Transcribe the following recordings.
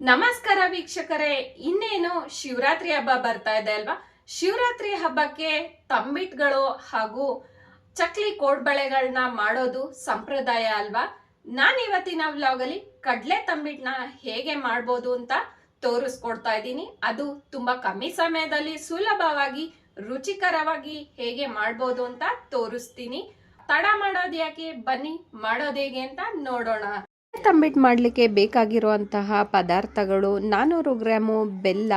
ನಮಸ್ಕಾರ ವೀಕ್ಷಕರೇ, ಇನ್ನೇನು ಶಿವರಾತ್ರಿ ಹಬ್ಬ ಬರ್ತಾ ಇದೆ ಅಲ್ವಾ? ಶಿವರಾತ್ರಿ ಹಬ್ಬಕ್ಕೆ ತಂಬಿಟ್ಗಳು ಹಾಗೂ ಚಕ್ಲಿ ಕೋಡ್ಬಳೆಗಳನ್ನ ಮಾಡೋದು ಸಂಪ್ರದಾಯ ಅಲ್ವಾ? ನಾನು ಇವತ್ತಿನ ವ್ಲಾಗಲ್ಲಿ ಕಡಲೆ ತಂಬಿಟ್ನ ಹೇಗೆ ಮಾಡ್ಬೋದು ಅಂತ ತೋರಿಸ್ಕೊಡ್ತಾ ಇದ್ದೀನಿ. ಅದು ತುಂಬಾ ಕಮ್ಮಿ ಸಮಯದಲ್ಲಿ ಸುಲಭವಾಗಿ, ರುಚಿಕರವಾಗಿ ಹೇಗೆ ಮಾಡ್ಬೋದು ಅಂತ ತೋರಿಸ್ತೀನಿ. ತಡ ಮಾಡೋದು ಯಾಕೆ ಬನ್ನಿ, ಮಾಡೋದು ಹೇಗೆ ಅಂತ ನೋಡೋಣ. ತಂಬಿಟ್ ಮಾಡಲಿಕ್ಕೆ ಬೇಕಾಗಿರುವಂತಹ ಪದಾರ್ಥಗಳು ನಾನ್ನೂರು ಗ್ರಾಮು ಬೆಲ್ಲ,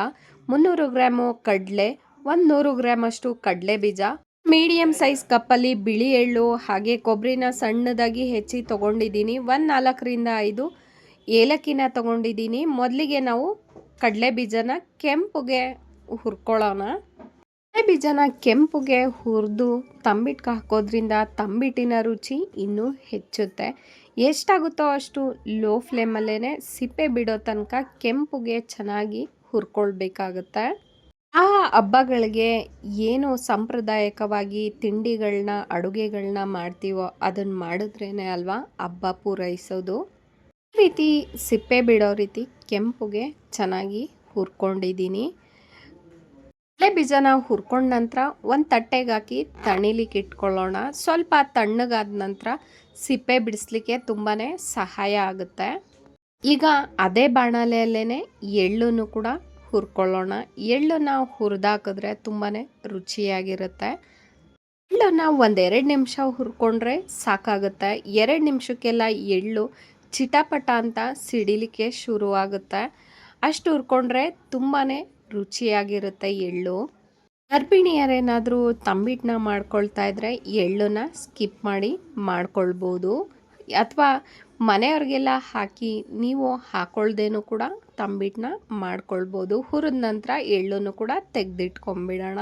ಮುನ್ನೂರು ಗ್ರಾಮು ಕಡಲೆ ಒಂದು ನೂರು ಗ್ರಾಮ್ ಅಷ್ಟು ಕಡಲೆ ಬೀಜ ಮೀಡಿಯಂ ಸೈಜ್ ಕಪ್ಪಲ್ಲಿ ಬಿಳಿ ಎಳ್ಳು, ಹಾಗೆ ಕೊಬ್ಬರಿನ ಸಣ್ಣದಾಗಿ ಹೆಚ್ಚಿ ತೊಗೊಂಡಿದ್ದೀನಿ. ಒಂದು ನಾಲ್ಕರಿಂದ ಐದು ಏಲಕ್ಕಿನ ತಗೊಂಡಿದ್ದೀನಿ. ಮೊದಲಿಗೆ ನಾವು ಕಡಲೆ ಬೀಜನ ಕೆಂಪುಗೆ ಹುರ್ಕೊಳ್ಳೋಣ. ಕಡಲೆ ಬೀಜನ ಕೆಂಪುಗೆ ಹುರಿದು ತಂಬಿಟ್ಗೆ ಹಾಕೋದ್ರಿಂದ ತಂಬಿಟ್ಟಿನ ರುಚಿ ಇನ್ನೂ ಹೆಚ್ಚುತ್ತೆ. ಎಷ್ಟಾಗುತ್ತೋ ಅಷ್ಟು ಲೋ ಫ್ಲೇಮಲ್ಲೇ ಸಿಪ್ಪೆ ಬಿಡೋ ತನಕ ಕೆಂಪುಗೆ ಚೆನ್ನಾಗಿ ಹುರ್ಕೊಳ್ಬೇಕಾಗತ್ತೆ. ಆ ಹಬ್ಬಗಳಿಗೆ ಏನು ಸಾಂಪ್ರದಾಯಿಕವಾಗಿ ತಿಂಡಿಗಳನ್ನ ಅಡುಗೆಗಳನ್ನ ಮಾಡ್ತೀವೋ ಅದನ್ನು ಮಾಡಿದ್ರೇ ಅಲ್ವಾ ಹಬ್ಬ ಪೂರೈಸೋದು. ಈ ರೀತಿ ಸಿಪ್ಪೆ ಬಿಡೋ ರೀತಿ ಕೆಂಪುಗೆ ಚೆನ್ನಾಗಿ ಹುರ್ಕೊಂಡಿದ್ದೀನಿ. ಬೀಜನ ಹುರ್ಕೊಂಡ ನಂತರ ಒಂದು ತಟ್ಟೆಗೆ ಹಾಕಿ ತಣಿಲಿಕ್ಕೆ ಇಟ್ಕೊಳ್ಳೋಣ. ಸ್ವಲ್ಪ ತಣ್ಣಗಾದ ನಂತರ ಸಿಪ್ಪೆ ಬಿಡಿಸ್ಲಿಕ್ಕೆ ತುಂಬಾ ಸಹಾಯ ಆಗುತ್ತೆ. ಈಗ ಅದೇ ಬಾಣಲೆಯಲ್ಲೇ ಎಳ್ಳನ್ನು ಕೂಡ ಹುರ್ಕೊಳ್ಳೋಣ. ಎಳ್ಳನ್ನು ಹುರಿದಾಕಿದ್ರೆ ತುಂಬಾ ರುಚಿಯಾಗಿರುತ್ತೆ. ಎಳ್ಳನ್ನು ಒಂದೆರಡು ನಿಮಿಷ ಹುರ್ಕೊಂಡ್ರೆ ಸಾಕಾಗುತ್ತೆ. ಎರಡು ನಿಮಿಷಕ್ಕೆಲ್ಲ ಎಳ್ಳು ಚಿಟಪಟ ಅಂತ ಸಿಡಿಲಿಕ್ಕೆ ಶುರುವಾಗುತ್ತೆ. ಅಷ್ಟು ಹುರ್ಕೊಂಡ್ರೆ ತುಂಬಾ ರುಚಿಯಾಗಿರುತ್ತೆ ಎಳ್ಳು. ಗರ್ಭಿಣಿಯರೇನಾದರೂ ತಂಬಿಟ್ಟನ್ನ ಮಾಡ್ಕೊಳ್ತಾ ಇದ್ದರೆ ಎಳ್ಳನ್ನ ಸ್ಕಿಪ್ ಮಾಡಿ ಮಾಡ್ಕೊಳ್ಬೋದು. ಅಥವಾ ಮನೆಯವ್ರಿಗೆಲ್ಲ ಹಾಕಿ ನೀವು ಹಾಕೊಳ್ದೇನೂ ಕೂಡ ತಂಬಿಟ್ಟನ್ನ ಮಾಡ್ಕೊಳ್ಬೋದು. ಹುರಿದ ನಂತರ ಎಳ್ಳನ್ನು ಕೂಡ ತೆಗೆದಿಟ್ಕೊಂಬಿಡೋಣ.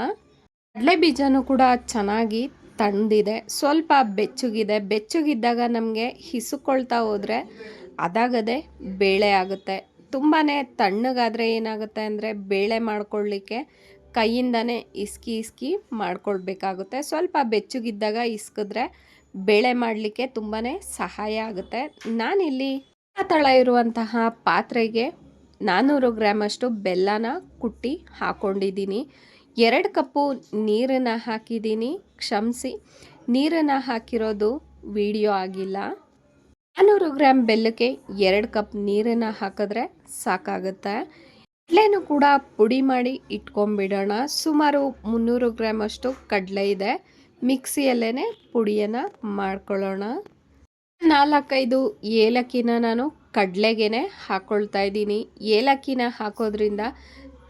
ಕಡಲೆ ಬೀಜನೂ ಕೂಡ ಚೆನ್ನಾಗಿ ತಣ್ಣದಿದೆ ಸ್ವಲ್ಪ ಬೆಚ್ಚಗಿದೆ. ಬೆಚ್ಚಗಿದ್ದಾಗ ನಮಗೆ ಹಿಸುಕೊಳ್ತಾ ಹೋದರೆ ಅದಾಗದೆ ಬೇಳೆ ಆಗುತ್ತೆ. ತುಂಬಾ ತಣ್ಣಗಾದರೆ ಏನಾಗುತ್ತೆ ಅಂದರೆ ಬೇಳೆ ಮಾಡ್ಕೊಳ್ಳಿಕ್ಕೆ ಕೈಯಿಂದನೇ ಇಸ್ಕಿ ಇಸ್ಕಿ ಮಾಡ್ಕೊಳ್ಬೇಕಾಗುತ್ತೆ. ಸ್ವಲ್ಪ ಬೆಚ್ಚಗಿದ್ದಾಗ ಇಸ್ಕಿದ್ರೆ ಬೇಳೆ ಮಾಡಲಿಕ್ಕೆ ತುಂಬಾ ಸಹಾಯ ಆಗುತ್ತೆ. ನಾನಿಲ್ಲಿ ತಳ ಇರುವಂತಹ ಪಾತ್ರೆಗೆ ನಾನ್ನೂರು ಗ್ರಾಮಷ್ಟು ಬೆಲ್ಲನ ಕುಟ್ಟಿ ಹಾಕ್ಕೊಂಡಿದ್ದೀನಿ ಎರಡು ಕಪ್ಪು ನೀರನ್ನು ಹಾಕಿದ್ದೀನಿ. ಕ್ಷಮಿಸಿ, ನೀರನ್ನು ಹಾಕಿರೋದು ವಿಡಿಯೋ ಆಗಿಲ್ಲ. ನಾನ್ನೂರು ಗ್ರಾಮ್ ಬೆಲ್ಲಕ್ಕೆ ಎರಡು ಕಪ್ ನೀರನ್ನು ಹಾಕಿದ್ರೆ ಸಾಕಾಗುತ್ತೆ. ಕಡಲೆನೂ ಕೂಡ ಪುಡಿ ಮಾಡಿ ಇಟ್ಕೊಂಡ್ಬಿಡೋಣ. ಸುಮಾರು ಮುನ್ನೂರು ಗ್ರಾಮ್ ಅಷ್ಟು ಕಡಲೆ ಇದೆ. ಮಿಕ್ಸಿಯಲ್ಲೇ ಪುಡಿಯನ್ನು ಮಾಡ್ಕೊಳ್ಳೋಣ. ನಾಲ್ಕೈದು ಏಲಕ್ಕಿನ ನಾನು ಕಡಲೆಗೆನೆ ಹಾಕ್ಕೊಳ್ತಾ ಇದ್ದೀನಿ. ಏಲಕ್ಕಿನ ಹಾಕೋದ್ರಿಂದ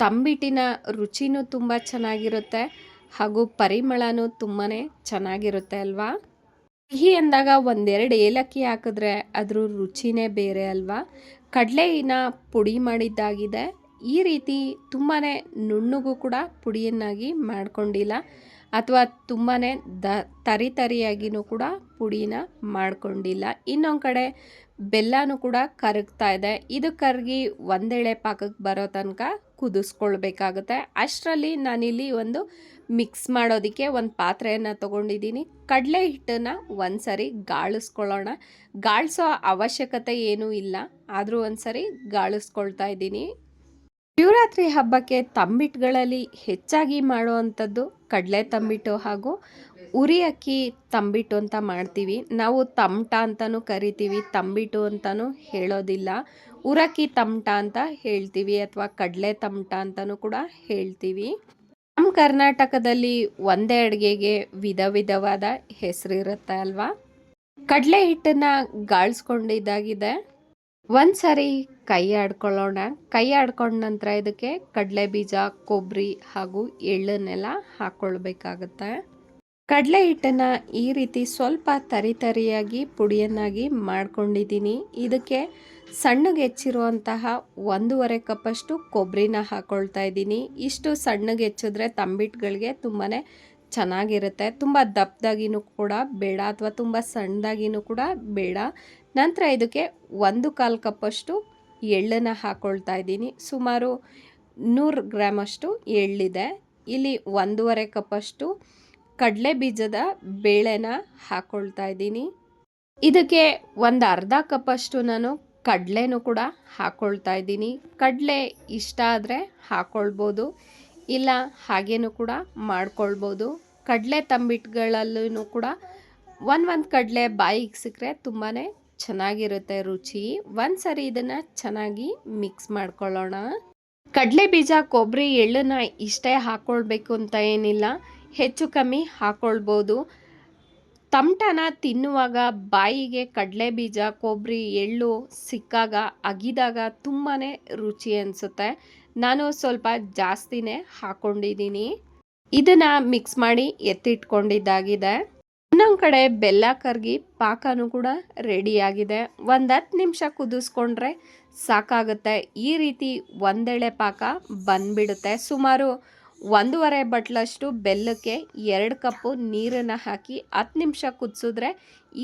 ತಂಬಿಟ್ಟಿನ ರುಚಿನೂ ತುಂಬ ಚೆನ್ನಾಗಿರುತ್ತೆ ಹಾಗೂ ಪರಿಮಳನೂ ತುಂಬಾ ಚೆನ್ನಾಗಿರುತ್ತೆ ಅಲ್ವಾ? ಸಿಹಿ ಅಂದಾಗ ಒಂದೆರಡು ಏಲಕ್ಕಿ ಹಾಕಿದ್ರೆ ಅದ್ರ ರುಚಿನೇ ಬೇರೆ ಅಲ್ವಾ? ಕಡಲೆನ ಪುಡಿ ಮಾಡಿದ್ದಾಗಿದೆ. ಈ ರೀತಿ ತುಂಬಾ ನುಣ್ಣಗೂ ಕೂಡ ಪುಡಿಯನ್ನಾಗಿ ಮಾಡ್ಕೊಂಡಿಲ್ಲ. ಅಥವಾ ತುಂಬಾ ದ, ತರಿ ತರಿಯಾಗಿನೂ ಕೂಡ ಪುಡಿನ ಮಾಡಿಕೊಂಡಿಲ್ಲ. ಇನ್ನೊಂದು ಕಡೆ ಬೆಲ್ಲನೂ ಕೂಡ ಕರಗ್ತಾ ಇದೆ. ಇದು ಕರಗಿ ಒಂದೆಳೆ ಪಾಕಕ್ಕೆ ಬರೋ ತನಕ ಕುದಿಸ್ಕೊಳ್ಬೇಕಾಗುತ್ತೆ. ಅಷ್ಟರಲ್ಲಿ ನಾನಿಲ್ಲಿ ಒಂದು ಮಿಕ್ಸ್ ಮಾಡೋದಕ್ಕೆ ಒಂದು ಪಾತ್ರೆಯನ್ನು ತೊಗೊಂಡಿದ್ದೀನಿ. ಕಡಲೆ ಹಿಟ್ಟನ್ನು ಒಂದು ಸರಿ ಗಾಳಿಸ್ಕೊಳ್ಳೋಣ. ಗಾಳಿಸೋ ಅವಶ್ಯಕತೆ ಏನೂ ಇಲ್ಲ. ಆದರೂ ಒಂದು ಸರಿ ಗಾಳಿಸ್ಕೊಳ್ತಾ ಇದ್ದೀನಿ. ಶಿವರಾತ್ರಿ ಹಬ್ಬಕ್ಕೆ ತಂಬಿಟ್ಟುಗಳಲ್ಲಿ ಹೆಚ್ಚಾಗಿ ಮಾಡುವಂಥದ್ದು ಕಡಲೆ ತಂಬಿಟ್ಟು ಹಾಗೂ ಉರಿ ಅಕ್ಕಿ ತಂಬಿಟ್ಟು ಅಂತ ಮಾಡ್ತೀವಿ. ನಾವು ತಮಟ ಅಂತಲೂ ಕರಿತೀವಿ. ತಂಬಿಟ್ಟು ಅಂತಲೂ ಹೇಳೋದಿಲ್ಲ. ಉರಕ್ಕಿ ತಮಟ ಅಂತ ಹೇಳ್ತೀವಿ ಅಥವಾ ಕಡಲೆ ತಮಟ ಅಂತಲೂ ಕೂಡ ಹೇಳ್ತೀವಿ. ನಮ್ಮ ಕರ್ನಾಟಕದಲ್ಲಿ ಒಂದೇ ಅಡುಗೆಗೆ ವಿಧ ವಿಧವಾದ ಹೆಸರಿರುತ್ತೆ ಅಲ್ವಾ? ಕಡಲೆ ಹಿಟ್ಟನ್ನು ಗಾಳಿಸ್ಕೊಂಡಿದ್ದಾಗಿದೆ ಒಂದು ಸಾರಿ ಕೈ ಆಡ್ಕೊಳ್ಳೋಣ. ಕೈ ಆಡ್ಕೊಂಡ ನಂತರ ಇದಕ್ಕೆ ಕಡಲೆ ಬೀಜ ಕೊಬ್ಬರಿ ಹಾಗೂ ಎಳ್ಳನ್ನೆಲ್ಲ ಹಾಕ್ಕೊಳ್ಬೇಕಾಗತ್ತೆ ಕಡಲೆ ಹಿಟ್ಟನ್ನು ಈ ರೀತಿ ಸ್ವಲ್ಪ ತರಿ ತರಿಯಾಗಿ ಪುಡಿಯನ್ನಾಗಿ ಮಾಡ್ಕೊಂಡಿದ್ದೀನಿ. ಇದಕ್ಕೆ ಸಣ್ಣಗೆ ಹೆಚ್ಚಿರುವಂತಹ ಒಂದೂವರೆ ಕಪ್ಪಷ್ಟು ಕೊಬ್ಬರಿನ ಹಾಕ್ಕೊಳ್ತಾ ಇದ್ದೀನಿ. ಇಷ್ಟು ಸಣ್ಣಗೆ ಹೆಚ್ಚಿದ್ರೆ ತಂಬಿಟ್ಗಳಿಗೆ ತುಂಬಾ ಚೆನ್ನಾಗಿರುತ್ತೆ. ತುಂಬ ದಪ್ಪದಾಗಿನೂ ಕೂಡ ಬೇಡ ಅಥವಾ ತುಂಬ ಸಣ್ಣದಾಗಿನೂ ಕೂಡ ಬೇಡ. ನಂತರ ಇದಕ್ಕೆ ಒಂದು ಕಾಲು ಕಪ್ಪಷ್ಟು ಎಳ್ಳನ್ನು ಹಾಕ್ಕೊಳ್ತಾ ಇದ್ದೀನಿ. ಸುಮಾರು ನೂರು ಗ್ರಾಮಷ್ಟು ಎಳ್ಳಿದೆ. ಇಲ್ಲಿ ಒಂದೂವರೆ ಕಪ್ಪಷ್ಟು ಕಡಲೆ ಬೀಜದ ಬೇಳೆನ ಹಾಕ್ಕೊಳ್ತಾ ಇದ್ದೀನಿ. ಇದಕ್ಕೆ ಒಂದು ಅರ್ಧ ಕಪ್ಪಷ್ಟು ನಾನು ಕಡಲೆನೂ ಕೂಡ ಹಾಕ್ಕೊಳ್ತಾ ಇದ್ದೀನಿ. ಕಡಲೆ ಇಷ್ಟ ಆದರೆ ಹಾಕ್ಕೊಳ್ಬೋದು ಇಲ್ಲ, ಹಾಗೇನೂ ಕೂಡ ಮಾಡ್ಕೊಳ್ಬೋದು. ಕಡಲೆ ತಂಬಿಟ್ಟುಗಳಲ್ಲೂ ಕೂಡ ಒಂದು ಒಂದು ಕಡಲೆ ಬಾಯಿಗೆ ಸಿಕ್ಕರೆ ತುಂಬಾ ಚೆನ್ನಾಗಿರುತ್ತೆ ರುಚಿ. ಒಂದು ಸರಿ ಇದನ್ನು ಚೆನ್ನಾಗಿ ಮಿಕ್ಸ್ ಮಾಡ್ಕೊಳ್ಳೋಣ. ಕಡಲೆ ಬೀಜ ಕೊಬ್ಬರಿ ಎಳ್ಳನ್ನ ಇಷ್ಟೇ ಹಾಕ್ಕೊಳ್ಬೇಕು ಅಂತ ಏನಿಲ್ಲ. ಹೆಚ್ಚು ಕಮ್ಮಿ ಹಾಕ್ಕೊಳ್ಬೋದು ತಮಟನ ತಿನ್ನುವಾಗ ಬಾಯಿಗೆ ಕಡಲೆ ಬೀಜ ಕೊಬ್ಬರಿ ಎಳ್ಳು ಸಿಕ್ಕಾಗ, ಅಗಿದಾಗ ತುಂಬಾ ರುಚಿ ಅನಿಸುತ್ತೆ. ನಾನು ಸ್ವಲ್ಪ ಜಾಸ್ತಿನೇ ಹಾಕ್ಕೊಂಡಿದ್ದೀನಿ ಇದನ್ನು ಮಿಕ್ಸ್ ಮಾಡಿ ಎತ್ತಿಟ್ಕೊಂಡಿದ್ದಾಗಿದೆ. ಇನ್ನೊಂದು ಕಡೆ ಬೆಲ್ಲ ಕರಗಿ ಪಾಕನೂ ಕೂಡ ರೆಡಿಯಾಗಿದೆ. ಒಂದು ಹತ್ತು ನಿಮಿಷ ಕುದಿಸ್ಕೊಂಡ್ರೆ ಸಾಕಾಗುತ್ತೆ. ಈ ರೀತಿ ಒಂದೆಳೆ ಪಾಕ ಬಂದ್ಬಿಡುತ್ತೆ. ಸುಮಾರು ಒಂದೂವರೆ ಬಟ್ಲಷ್ಟು ಬೆಲ್ಲಕ್ಕೆ ಎರಡು ಕಪ್ಪು ನೀರನ್ನು ಹಾಕಿ ಹತ್ತು ನಿಮಿಷ ಕುದಿಸಿದ್ರೆ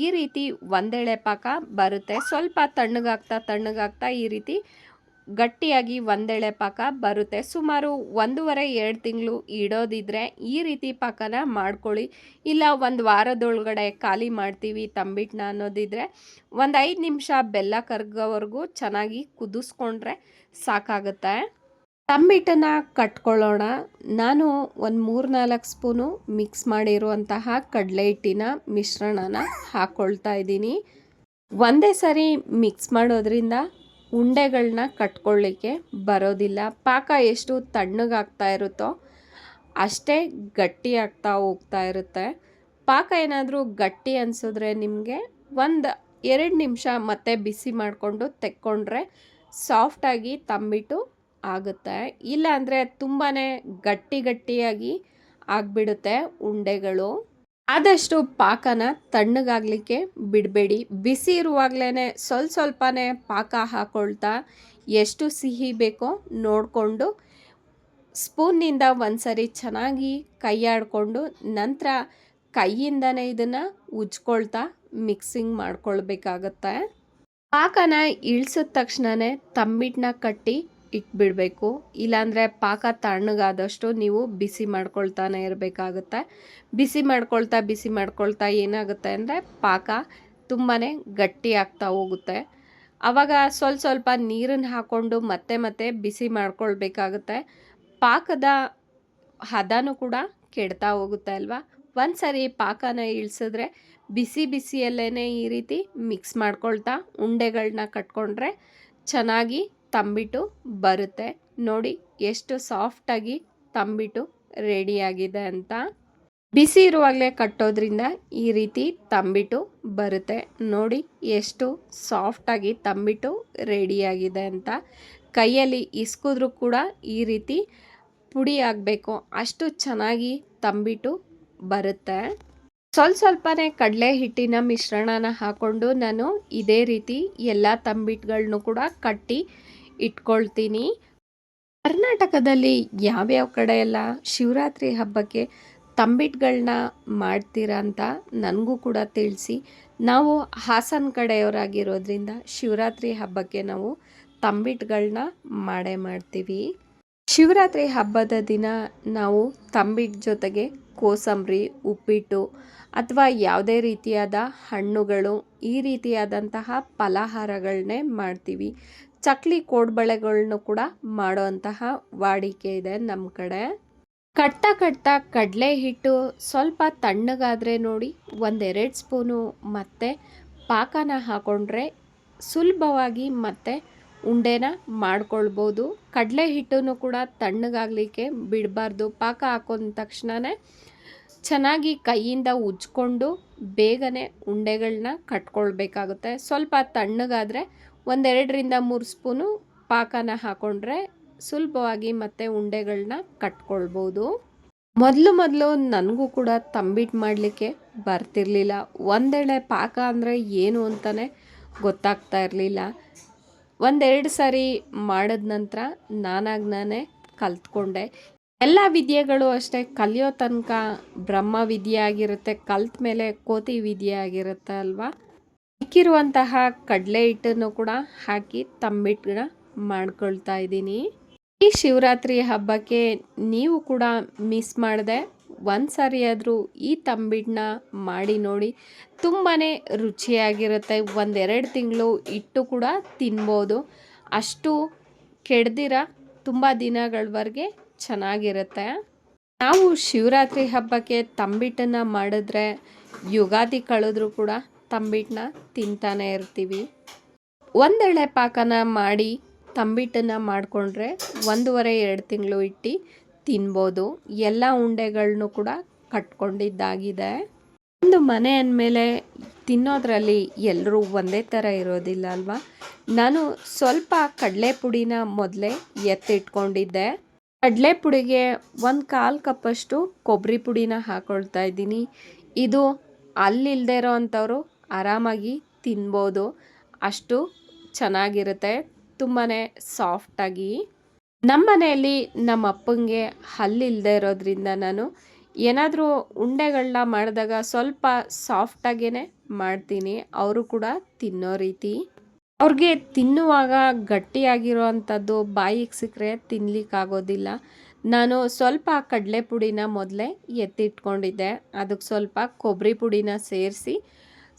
ಈ ರೀತಿ ಒಂದೆಳೆ ಪಾಕ ಬರುತ್ತೆ. ಸ್ವಲ್ಪ ತಣ್ಣಗಾಗ್ತಾ ತಣ್ಣಗಾಗ್ತಾ ಈ ರೀತಿ ಗಟ್ಟಿಯಾಗಿ ಒಂದೆಳೆ ಪಾಕ ಬರುತ್ತೆ. ಸುಮಾರು ಒಂದೂವರೆ ಎರಡು ತಿಂಗಳು ಇಡೋದಿದ್ರೆ ಈ ರೀತಿ ಪಾಕನ ಮಾಡ್ಕೊಳ್ಳಿ. ಇಲ್ಲ ಒಂದು ವಾರದೊಳಗಡೆ ಖಾಲಿ ಮಾಡ್ತೀವಿ ತಂಬಿಟ್ನ ಅನ್ನೋದಿದ್ರೆ ಒಂದು ಐದು ನಿಮಿಷ ಬೆಲ್ಲ ಕರ್ಗೋವರೆಗೂ ಚೆನ್ನಾಗಿ ಕುದಿಸ್ಕೊಂಡ್ರೆ ಸಾಕಾಗುತ್ತೆ. ತಂಬಿಟ್ಟನ್ನು ಕಟ್ಕೊಳ್ಳೋಣ. ನಾನು ಒಂದು ಮೂರು ನಾಲ್ಕು ಸ್ಪೂನು ಮಿಕ್ಸ್ ಮಾಡಿರುವಂತಹ ಕಡಲೆ ಹಿಟ್ಟಿನ ಮಿಶ್ರಣನ ಹಾಕ್ಕೊಳ್ತಾ ಇದ್ದೀನಿ. ಒಂದೇ ಸರಿ ಮಿಕ್ಸ್ ಮಾಡೋದ್ರಿಂದ ಉಂಡೆಗಳನ್ನ ಕಟ್ಕೊಳ್ಳಿಕ್ಕೆ ಬರೋದಿಲ್ಲ. ಪಾಕ ಎಷ್ಟು ತಣ್ಣಗಾಗ್ತಾ ಇರುತ್ತೋ ಅಷ್ಟೇ ಗಟ್ಟಿ ಆಗ್ತಾ ಹೋಗ್ತಾ ಇರುತ್ತೆ. ಪಾಕ ಏನಾದರೂ ಗಟ್ಟಿ ಅನಿಸಿದ್ರೆ ನಿಮಗೆ ಒಂದು ಎರಡು ನಿಮಿಷ ಮತ್ತೆ ಬಿಸಿ ಮಾಡಿಕೊಂಡು ತೆಕ್ಕೊಂಡ್ರೆ ಸಾಫ್ಟಾಗಿ ತಂಬಿಟ್ಟು ಆಗುತ್ತೆ. ಇಲ್ಲ ಅಂದರೆ ತುಂಬಾ ಗಟ್ಟಿ ಗಟ್ಟಿಯಾಗಿ ಆಗಿಬಿಡುತ್ತೆ ಉಂಡೆಗಳು. ಆದಷ್ಟು ಪಾಕನ ತಣ್ಣಗಾಗಲಿಕ್ಕೆ ಬಿಡಬೇಡಿ. ಬಿಸಿ ಇರುವಾಗಲೇ ಸ್ವಲ್ಪ ಸ್ವಲ್ಪನೇ ಪಾಕ ಹಾಕ್ಕೊಳ್ತಾ ಎಷ್ಟು ಸಿಹಿ ಬೇಕೋ ನೋಡಿಕೊಂಡು ಸ್ಪೂನ್ನಿಂದ ಒಂದ್ಸರಿ ಚೆನ್ನಾಗಿ ಕೈ ಆಡಿಕೊಂಡು ನಂತರ ಕೈಯಿಂದನೇ ಇದನ್ನು ಉಜ್ಕೊಳ್ತಾ ಮಿಕ್ಸಿಂಗ್ ಮಾಡ್ಕೊಳ್ಬೇಕಾಗತ್ತೆ. ಪಾಕನ ಇಳಿಸಿದ ತಕ್ಷಣವೇ ತಮ್ಮಿಟ್ಟನ್ನ ಕಟ್ಟಿ ಇಟ್ಬಿಡಬೇಕು. ಇಲ್ಲಾಂದರೆ ಪಾಕ ತಣ್ಣಗಾದಷ್ಟು ನೀವು ಬಿಸಿ ಮಾಡ್ಕೊಳ್ತಾನೆ ಇರಬೇಕಾಗುತ್ತೆ. ಬಿಸಿ ಮಾಡ್ಕೊಳ್ತಾ ಬಿಸಿ ಮಾಡ್ಕೊಳ್ತಾ ಏನಾಗುತ್ತೆ ಅಂದರೆ ಪಾಕ ತುಂಬಾ ಗಟ್ಟಿ ಆಗ್ತಾ ಹೋಗುತ್ತೆ. ಆವಾಗ ಸ್ವಲ್ಪ ಸ್ವಲ್ಪ ನೀರನ್ನು ಹಾಕ್ಕೊಂಡು ಮತ್ತೆ ಮತ್ತೆ ಬಿಸಿ ಮಾಡ್ಕೊಳ್ಬೇಕಾಗುತ್ತೆ. ಪಾಕದ ಹದನೂ ಕೂಡ ಕೆಡ್ತಾ ಹೋಗುತ್ತೆ ಅಲ್ವಾ? ಒಂದು ಸರಿ ಪಾಕನ ಇಳಿಸಿದ್ರೆ ಬಿಸಿ ಬಿಸಿಯಲ್ಲೇ ಈ ರೀತಿ ಮಿಕ್ಸ್ ಮಾಡ್ಕೊಳ್ತಾ ಉಂಡೆಗಳನ್ನ ಕಟ್ಕೊಂಡ್ರೆ ಚೆನ್ನಾಗಿ ತಂಬಿಟ್ಟು ಬರುತ್ತೆ. ನೋಡಿ ಎಷ್ಟು ಸಾಫ್ಟಾಗಿ ತಂಬಿಟ್ಟು ರೆಡಿಯಾಗಿದೆ ಅಂತ. ಬಿಸಿ ಇರುವಾಗಲೇ ಕಟ್ಟೋದ್ರಿಂದ ಈ ರೀತಿ ತಂಬಿಟ್ಟು ಬರುತ್ತೆ. ನೋಡಿ ಎಷ್ಟು ಸಾಫ್ಟಾಗಿ ತಂಬಿಟ್ಟು ರೆಡಿಯಾಗಿದೆ ಅಂತ. ಕೈಯಲ್ಲಿ ಇಸ್ಕಿದ್ರೂ ಕೂಡ ಈ ರೀತಿ ಪುಡಿ ಆಗಬೇಕು. ಅಷ್ಟು ಚೆನ್ನಾಗಿ ತಂಬಿಟ್ಟು ಬರುತ್ತೆ. ಸ್ವಲ್ಪ ಸ್ವಲ್ಪನೇ ಕಡಲೆ ಹಿಟ್ಟಿನ ಮಿಶ್ರಣನ ಹಾಕ್ಕೊಂಡು ನಾನು ಇದೇ ರೀತಿ ಎಲ್ಲ ತಂಬಿಟ್ಟುಗಳನ್ನೂ ಕೂಡ ಕಟ್ಟಿ ಇಟ್ಕೊಳ್ತೀನಿ. ಕರ್ನಾಟಕದಲ್ಲಿ ಯಾವ್ಯಾವ ಕಡೆ ಎಲ್ಲ ಶಿವರಾತ್ರಿ ಹಬ್ಬಕ್ಕೆ ತಂಬಿಟ್ಗಳನ್ನ ಮಾಡ್ತೀರಾ ಅಂತ ನನಗೂ ಕೂಡ ತಿಳಿಸಿ. ನಾವು ಹಾಸನ ಕಡೆಯವರಾಗಿರೋದ್ರಿಂದ ಶಿವರಾತ್ರಿ ಹಬ್ಬಕ್ಕೆ ನಾವು ತಂಬಿಟ್ಗಳನ್ನ ಮಾಡೇ ಮಾಡ್ತೀವಿ. ಶಿವರಾತ್ರಿ ಹಬ್ಬದ ದಿನ ನಾವು ತಂಬಿಟ್ ಜೊತೆಗೆ ಕೋಸಂಬರಿ, ಉಪ್ಪಿಟ್ಟು ಅಥವಾ ಯಾವುದೇ ರೀತಿಯಾದ ಹಣ್ಣುಗಳು ಈ ರೀತಿಯಾದಂತಹ ಫಲಾಹಾರಗಳನ್ನೇ ಮಾಡ್ತೀವಿ. ಚಕ್ಲಿ ಕೋಡ್ಬಳೆಗಳ್ನು ಕೂಡ ಮಾಡುವಂತಹ ವಾಡಿಕೆ ಇದೆ ನಮ್ಮ ಕಡೆ. ಕಟ್ಟ ಕಟ್ಟ ಕಡಲೆ ಹಿಟ್ಟು ಸ್ವಲ್ಪ ತಣ್ಣಗಾದರೆ ನೋಡಿ ಒಂದೆರಡು ಸ್ಪೂನು ಮತ್ತೆ ಪಾಕನ ಹಾಕೊಂಡ್ರೆ ಸುಲಭವಾಗಿ ಮತ್ತೆ ಉಂಡೆನ ಮಾಡ್ಕೊಳ್ಬೋದು. ಕಡಲೆ ಹಿಟ್ಟನ್ನು ಕೂಡ ತಣ್ಣಗಾಗಲಿಕ್ಕೆ ಬಿಡಬಾರ್ದು. ಪಾಕ ಹಾಕೊಂಡ ತಕ್ಷಣವೇ ಚೆನ್ನಾಗಿ ಕೈಯಿಂದ ಉಜ್ಕೊಂಡು ಬೇಗನೆ ಉಂಡೆಗಳನ್ನ ಕಟ್ಕೊಳ್ಬೇಕಾಗುತ್ತೆ. ಸ್ವಲ್ಪ ತಣ್ಣಗಾದರೆ ಒಂದೆರಡರಿಂದ ಮೂರು ಸ್ಪೂನು ಪಾಕನ ಹಾಕ್ಕೊಂಡ್ರೆ ಸುಲಭವಾಗಿ ಮತ್ತೆ ಉಂಡೆಗಳನ್ನ ಕಟ್ಕೊಳ್ಬೋದು. ಮೊದಲು ಮೊದಲು ನನಗೂ ಕೂಡ ತಂಬಿಟ್ಟು ಮಾಡಲಿಕ್ಕೆ ಬರ್ತಿರ್ಲಿಲ್ಲ. ಒಂದೆಳೆ ಪಾಕ ಅಂದರೆ ಏನು ಅಂತಲೇ ಗೊತ್ತಾಗ್ತಾ ಇರಲಿಲ್ಲ. ಒಂದೆರಡು ಸಾರಿ ಮಾಡಿದ ನಂತರ ನಾನಾಗಿ ನಾನೇ ಕಲ್ತ್ಕೊಂಡೆ. ಎಲ್ಲ ವಿದ್ಯೆಗಳು ಅಷ್ಟೇ, ಕಲಿಯೋ ತನಕ ಬ್ರಹ್ಮ ವಿದ್ಯೆ ಆಗಿರುತ್ತೆ ಕಲ್ತ ಮೇಲೆ ಕೋತಿ ವಿದ್ಯೆ ಆಗಿರುತ್ತೆ ಅಲ್ವಾ? ಸಿಕ್ಕಿರುವಂತಹ ಕಡಲೆ ಹಿಟ್ಟನ್ನು ಕೂಡ ಹಾಕಿ ತಂಬಿಟ್ಟನ್ನ ಮಾಡ್ಕೊಳ್ತಾ ಇದ್ದೀನಿ. ಈ ಶಿವರಾತ್ರಿ ಹಬ್ಬಕ್ಕೆ ನೀವು ಕೂಡ ಮಿಸ್ ಮಾಡದೆ ಒಂದು ಆದರೂ ಈ ತಂಬಿಟ್ಟನ್ನ ಮಾಡಿ ನೋಡಿ ತುಂಬಾ ರುಚಿಯಾಗಿರುತ್ತೆ. ಒಂದೆರಡು ತಿಂಗಳು ಇಟ್ಟು ಕೂಡ ತಿನ್ಬೋದು. ಅಷ್ಟು ಕೆಡ್ದಿರ ತುಂಬ ದಿನಗಳವರೆಗೆ ಚೆನ್ನಾಗಿರುತ್ತೆ. ನಾವು ಶಿವರಾತ್ರಿ ಹಬ್ಬಕ್ಕೆ ತಂಬಿಟ್ಟನ್ನು ಮಾಡಿದ್ರೆ ಯುಗಾದಿ ಕಳೆದ್ರೂ ಕೂಡ ತಂಬಿಟ್ಟನ್ನ ತಿಂತಾನೆ ಇರ್ತೀವಿ. ಒಂದೆಳೆ ಪಾಕನ ಮಾಡಿ ತಂಬಿಟ್ಟನ್ನು ಮಾಡಿಕೊಂಡ್ರೆ ಒಂದೂವರೆ, ಎರಡು ತಿಂಗಳು ಇಟ್ಟು ತಿನ್ಬೋದು. ಎಲ್ಲ ಉಂಡೆಗಳನ್ನೂ ಕೂಡ ಕಟ್ಕೊಂಡಿದ್ದಾಗಿದೆ. ಒಂದು ಮನೆ ಅಂದಮೇಲೆ ತಿನ್ನೋದ್ರಲ್ಲಿ ಎಲ್ಲರೂ ಒಂದೇ ಥರ ಇರೋದಿಲ್ಲ ಅಲ್ವಾ? ನಾನು ಸ್ವಲ್ಪ ಕಡಲೆ ಪುಡಿನ ಮೊದಲೇ ಎತ್ತಿಟ್ಕೊಂಡಿದ್ದೆ. ಕಡಲೆ ಪುಡಿಗೆ ಒಂದು ಕಾಲು ಕಪ್ಪಷ್ಟು ಕೊಬ್ಬರಿ ಪುಡಿನ ಹಾಕ್ಕೊಳ್ತಾ ಇದ್ದೀನಿ. ಇದು ಅಲ್ಲಿಲ್ಲದೆ ಇರೋ ಅಂಥವ್ರು ಆರಾಮಾಗಿ ತಿನ್ಬೋದು. ಅಷ್ಟು ಚೆನ್ನಾಗಿರುತ್ತೆ. ತುಂಬಾ ಸಾಫ್ಟಾಗಿ. ನಮ್ಮ ಮನೆಯಲ್ಲಿ ನಮ್ಮ ಅಪ್ಪಂಗೆ ಹಲ್ಲಿಲ್ಲದೆ ಇರೋದ್ರಿಂದ ನಾನು ಏನಾದರೂ ಉಂಡೆಗಳನ್ನ ಮಾಡಿದಾಗ ಸ್ವಲ್ಪ ಸಾಫ್ಟಾಗೇ ಮಾಡ್ತೀನಿ. ಅವರು ಕೂಡ ತಿನ್ನೋ ರೀತಿ. ಅವ್ರಿಗೆ ತಿನ್ನುವಾಗ ಗಟ್ಟಿಯಾಗಿರೋ ಅಂಥದ್ದು ಬಾಯಿಗೆ ಸಿಕ್ಕರೆ ತಿನ್ನಲಿಕ್ಕಾಗೋದಿಲ್ಲ ನಾನು ಸ್ವಲ್ಪ ಕಡಲೆ ಪುಡಿನ ಮೊದಲೇ ಎತ್ತಿಟ್ಕೊಂಡಿದ್ದೆ. ಅದಕ್ಕೆ ಸ್ವಲ್ಪ ಕೊಬ್ಬರಿ ಪುಡಿನ ಸೇರಿಸಿ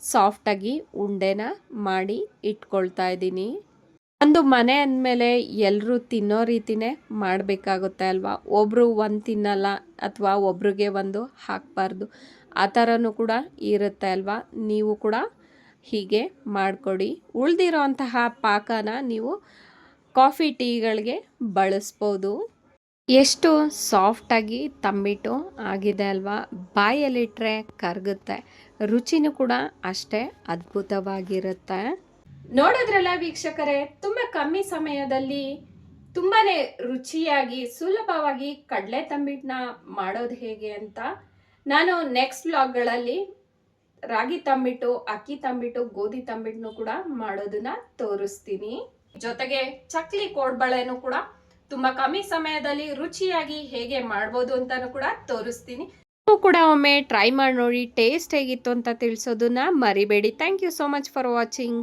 ಸಾಫ್ಟಾಗಿ ಉಂಡೆನ ಮಾಡಿ ಇಟ್ಕೊಳ್ತಾ ಇದ್ದೀನಿ. ಒಂದು ಮನೆ ಅಂದಮೇಲೆ ಎಲ್ಲರೂ ತಿನ್ನೋ ರೀತಿನೇ ಮಾಡಬೇಕಾಗುತ್ತೆ ಅಲ್ವಾ? ಒಬ್ಬರು ಒಂದು ತಿನ್ನಲ್ಲ ಅಥವಾ ಒಬ್ರಿಗೆ ಒಂದು ಹಾಕಬಾರ್ದು. ಆ ಥರನೂ ಕೂಡ ಇರುತ್ತೆ ಅಲ್ವಾ? ನೀವು ಕೂಡ ಹೀಗೆ ಮಾಡಿಕೊಡಿ. ಉಳಿದಿರೋ ಅಂತಹ ಪಾಕನ ನೀವು ಕಾಫಿ ಟೀಗಳಿಗೆ ಬಳಸ್ಬೋದು. ಎಷ್ಟು ಸಾಫ್ಟಾಗಿ ತಂಬಿಟ್ಟು ಆಗಿದೆ ಅಲ್ವಾ? ಬಾಯಲ್ಲಿಟ್ಟರೆ ಕರಗುತ್ತೆ. ರುಚಿನೂ ಕೂಡ ಅಷ್ಟೇ ಅದ್ಭುತವಾಗಿರುತ್ತೆ. ನೋಡಿದ್ರಲ್ಲ ವೀಕ್ಷಕರೇ, ತುಂಬ ಕಮ್ಮಿ ಸಮಯದಲ್ಲಿ ತುಂಬಾ ರುಚಿಯಾಗಿ, ಸುಲಭವಾಗಿ ಕಡಲೆ ತಂಬಿಟ್ಟನ್ನ ಮಾಡೋದು ಹೇಗೆ ಅಂತ ನಾನು ನೆಕ್ಸ್ಟ್ ಬ್ಲಾಗ್ಗಳಲ್ಲಿ ರಾಗಿ ತಂಬಿಟ್ಟು, ಅಕ್ಕಿ ತಂಬಿಟ್ಟು, ಗೋಧಿ ತಂಬಿಟ್ಟನ್ನು ಕೂಡ ಮಾಡೋದನ್ನ ತೋರಿಸ್ತೀನಿ. ಜೊತೆಗೆ ಚಕ್ಲಿ ಕೋಡ್ಬಳೆನೂ ಕೂಡ ತುಂಬಾ ಕಮ್ಮಿ ಸಮಯದಲ್ಲಿ ರುಚಿಯಾಗಿ ಹೇಗೆ ಮಾಡ್ಬೋದು ಅಂತಾನು ಕೂಡ ತೋರಿಸ್ತೀನಿ. ನೀವು ಕೂಡ ಒಮ್ಮೆ ಟ್ರೈ ಮಾಡಿ ನೋಡಿ, ಟೇಸ್ಟ್ ಹೇಗಿತ್ತು ಅಂತ ತಿಳಿಸೋದನ್ನ ಮರಿಬೇಡಿ. Thank you so much for watching